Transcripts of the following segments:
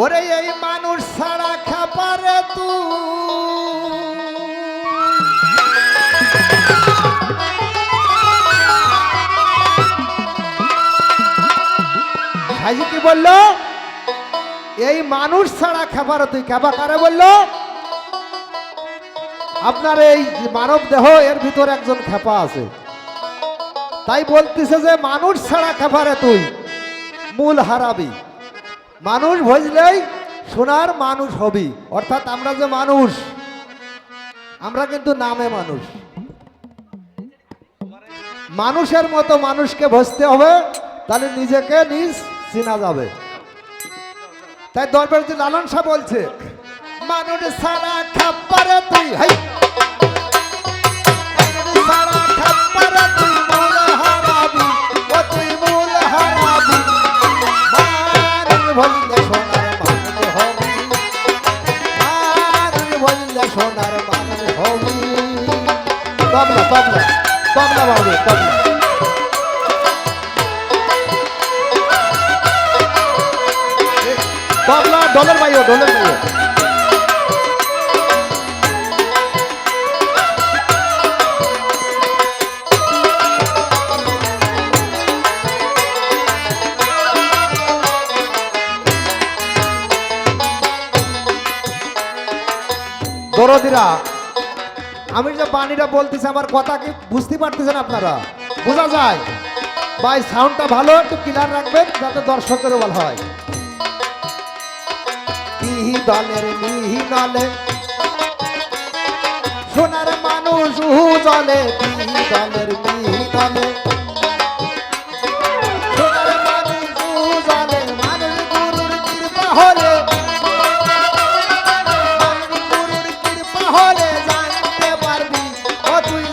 ওরে এই মানুষ ছাড়া খাপারে তুই সাইজি কি বলল? এই মানুষ ছাড়া খাবার তুই খাবা কারে বলল? আপনার এই মানব দেহ, এর ভিতর একজন খেপা আছে। তাই বলতেছে যে, মানুষ ছাড়া খেপারে তুই, মূল হারাবি। মানুষ ভজলেই সোনার মানুষ হবি। অর্থাৎ আমরা যে মানুষ, আমরা কিন্তু নামে মানুষ। মানুষের মতো মানুষকে ভজতে হবে, তাহলে নিজেকে নিজ চিনা যাবে। তাই দরবার যে লালন শাহ বলছে, মানুষ ছাড়া খাপ্পারে তুই হাই! তবলা তবলা তবলা বাবু তবলা তবলা ডলার পাইও ডলার পাইও দরদিরা আমি যে বাণীটা বলতেছি, আমার কথা কি বুঝতে পারতেছেন আপনারা? বোঝা যায়? ভাই সাউন্ডটা ভালো, একটু ক্লিয়ার রাখবেন, যাতে দর্শকেরও ভালো হয়। দলের, মিহি নলে। সোনার মানুষ জলে দলের, মিহি নলে। তুই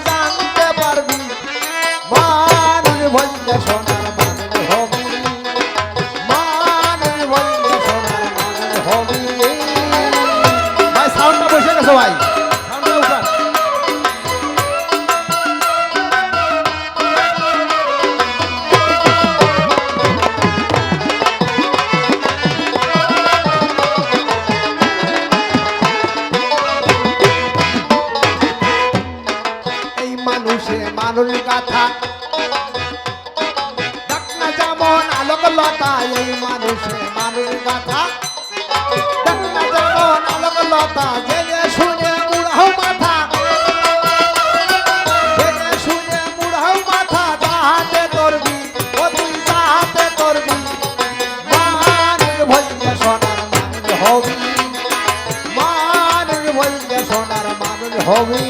মানুষ গাথা দেখ না যেমন আলোক লতা এই মানুষে মানুষ গাথা দেখ না যেমন আলোক লতা জেনে শুনে মুড়াও মাথা। জেনে শুনে মুড়াও মাথা, যাহাতে করবি ও তুই যাহাতে করবি মানুষ ভজলে সোনার মানুষ হবি। মানুষ ভজলে সোনার মানুষ হবি।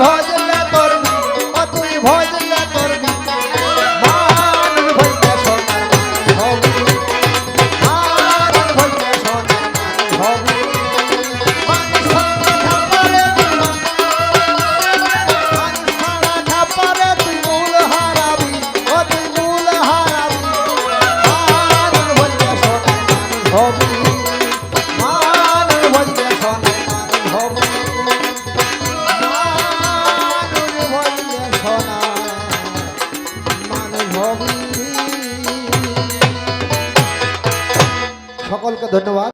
ভজলে করবি ও তুই ভজলে করবি মানুষ সকলকে ধন্যবাদ।